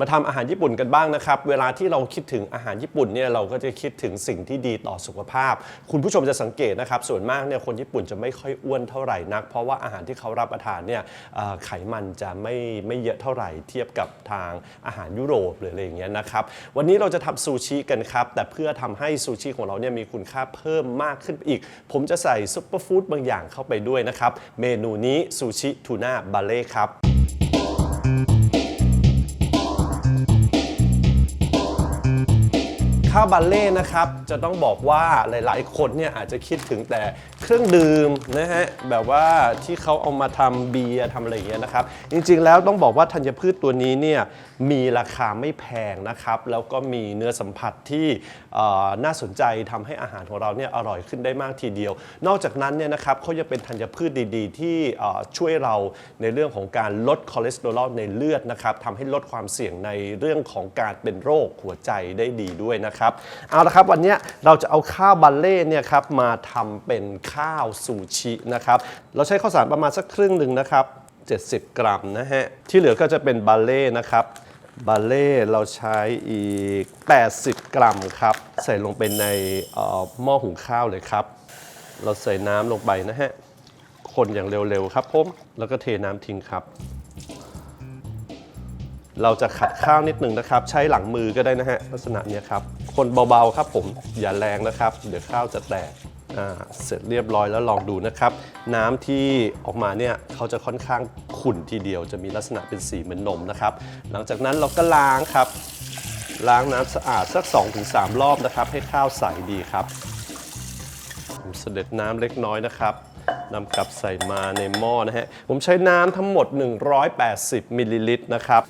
มาทำอาหารญี่ปุ่นกันบ้างนะครับ เวลาที่เราคิดถึงอาหารญี่ปุ่นเนี่ยเราก็จะคิดถึงสิ่งที่ดีต่อสุขภาพ คุณผู้ชมจะสังเกตนะครับ ส่วนมากเนี่ยคนญี่ปุ่นจะไม่ค่อยอ้วนเท่าไหร่นัก เพราะว่าอาหารที่เขารับประทานเนี่ยไขมันจะไม่ไม่เยอะเท่าไหร่ เทียบกับทางอาหารยุโรปหรืออะไรอย่างเงี้ยนะครับ วันนี้เราจะทำซูชิกันครับ แต่เพื่อทำให้ซูชิของเราเนี่ยมีคุณค่าเพิ่มมากขึ้นอีก ผมจะใส่ซุปเปอร์ฟู้ดบางอย่างเข้าไปด้วยนะครับ เมนูนี้ซูชิทูน่าบาเล่ครับ ข้าวบัลเล่นะครับ จะต้องบอกว่าหลายๆ คนเนี่ยอาจจะคิดถึงแต่เครื่องดื่มนะฮะ แบบว่าที่เขาเอามาทำเบียร์ทำอะไรอย่างเงี้ยนะครับ จริงๆแล้วต้องบอกว่าธัญพืชตัวนี้เนี่ยมีราคาไม่แพงนะครับ แล้วก็มีเนื้อสัมผัสที่น่าสนใจทำให้อาหารของเราเนี่ยอร่อยขึ้นได้มากทีเดียว นอกจากนั้นเนี่ยนะครับเขายังเป็นธัญพืชดีๆ ที่ช่วยเราในเรื่องของการลดคอเลสเตอรอลในเลือดนะครับทำให้ลดความเสี่ยงในเรื่องของการเป็นโรคหัวใจได้ดีด้วยนะครับเอาละครับวันนี้เราจะเอาข้าวบัลเล่เนี่ยครับมาทำเป็นข้าวซูชินะครับเราใช้ข้าวสารประมาณสักครึ่งหนึ่งนะครับ70 กรัมนะฮะที่เหลือก็จะเป็นบัลเล่นะครับบัลเล่เราใช้อีก 80 กรัมครับ ใส่ลงไปในหม้อหุงข้าวเลยครับ เราใส่น้ำลงไปนะฮะ คนอย่างเร็วๆครับผม แล้วก็เทน้ำทิ้งครับ เราจะขัดข้าวนิดหนึ่งนะครับ ใช้หลังมือก็ได้นะฮะลักษณะเนี้ยครับ คนเบาๆครับผมอย่าแรงนะครับ เดี๋ยวข้าวจะแตกเสร็จเรียบร้อยแล้วลองดูนะครับ น้ำที่ออกมาเนี่ยเขาจะค่อนข้างขุ่นทีเดียว จะมีลักษณะเป็นสีเหมือนนมนะครับ หลังจากนั้นเราก็ล้างครับ ล้างน้ำสะอาดสัก 2-3 รอบนะครับ ให้ข้าวใสดีครับผมเสด็จน้ำเล็กน้อยนะครับนำกลับใส่มาในหม้อนะฮะผมใช้น้ำทั้งหมด 180มิลลิลิตรนะครับ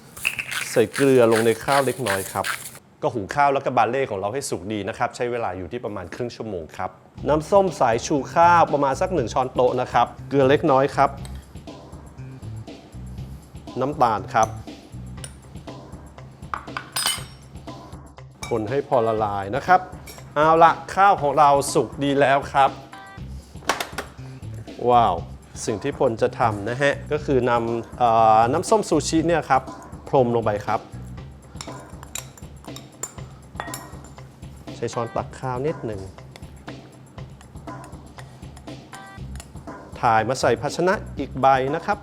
ส่เกลือลงในข้าวเล็กน้อยครับ ก็หุงข้าวแล้วก็บาเล่ของเราให้สุกดีนะครับ ใช้เวลาอยู่ที่ประมาณครึ่งชั่วโมงครับ น้ำส้มสายชูข้าวประมาณสัก 1 ช้อนโต๊ะนะครับ เกลือเล็กน้อยครับ น้ำตาลครับ คนให้พอละลายนะครับ เอาละข้าวของเราสุกดีแล้วครับ ว้าวสิ่งที่พลจะทำนะฮะ ก็คือนำออน้ำส้มซูชิเนี่ยครับ พรมลงไปครับ ใช้ช้อนตักข้าวนิดหนึ่งถ่ายมาใส่ภาชนะอีกใบนะครับ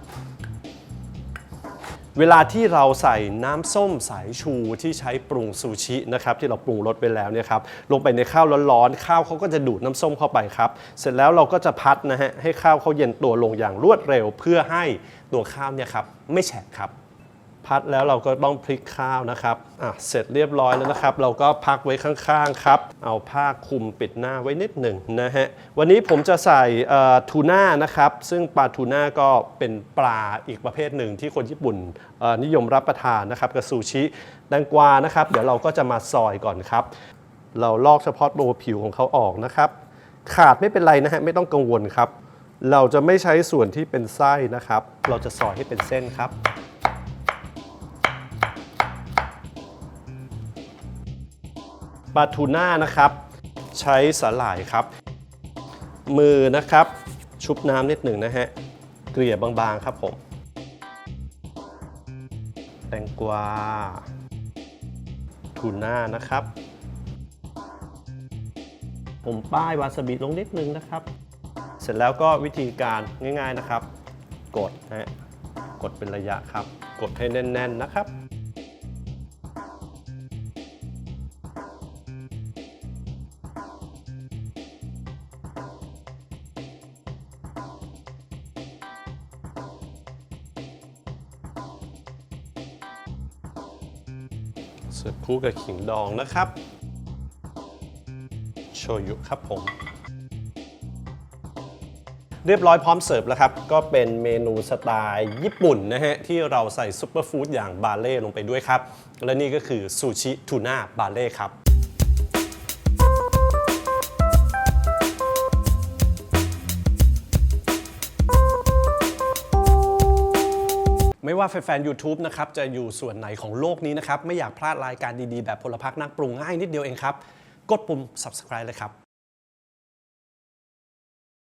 เวลาที่เราใส่น้ำส้มสายชูที่ใช้ปรุงซูชินะครับที่เราปรุงรสไปแล้วเนี่ยครับลงไปในข้าวร้อนๆข้าวเขาก็จะดูดน้ำส้มเข้าไปครับ เสร็จแล้วเราก็จะพัดนะฮะให้ข้าวเขาเย็นตัวลงอย่างรวดเร็ว เพื่อให้ตัวข้าวเนี่ยครับไม่แฉะครับ พัดแล้วเราก็ต้องพลิกข้าวนะครับอะเสร็จเรียบร้อยแล้วนะครับ เราก็พักไว้ข้างๆครับ เอาผ้าคลุมปิดหน้าไว้นิดหนึ่งนะฮะ วันนี้ผมจะใส่ทูน่านะครับ ซึ่งปลาทูน่าก็เป็นปลาอีกประเภทหนึ่งที่คนญี่ปุ่นนิยมรับประทานนะครับกับซูชิแตงกวานะครับ เดี๋ยวเราก็จะมาซอยก่อนครับ เราลอกเฉพาะตัวผิวของเขาออกนะครับ ขาดไม่เป็นไรนะฮะไม่ต้องกังวลครับ เราจะไม่ใช้ส่วนที่เป็นไส้นะครับ เราจะซอยให้เป็นเส้นครับ ปลาทูน่านะครับ ใช้สาหร่ายครับ มือนะครับ ชุบน้ำนิดหนึ่งนะฮะ เกลี่ยบางๆครับผม แตงกวาทูน่านะครับ ผมป้ายวาซาบิลงนิดนึงนะครับ เสร็จแล้วก็วิธีการง่ายๆนะครับ กดนะฮะกดเป็นระยะครับ กดให้แน่น ๆนะครับ เสิร์ฟคู่กับขิงดองนะครับ โชยุครับผม เรียบร้อยพร้อมเสิร์ฟแล้วครับ ก็เป็นเมนูสไตล์ญี่ปุ่นนะฮะ ที่เราใส่ซุปเปอร์ฟู้ดอย่างบาเล่ลงไปด้วยครับ และนี่ก็คือซูชิทูน่าบาเล่ครับ ว่าแฟนๆ YouTube นะครับจะอยู่ส่วนไหนของโลกนี้นะครับ ไม่อยากพลาดรายการดีๆ แบบพลพักนักปรุงง่ายนิดเดียวเองครับ กดปุ่ม subscribe เลยครับ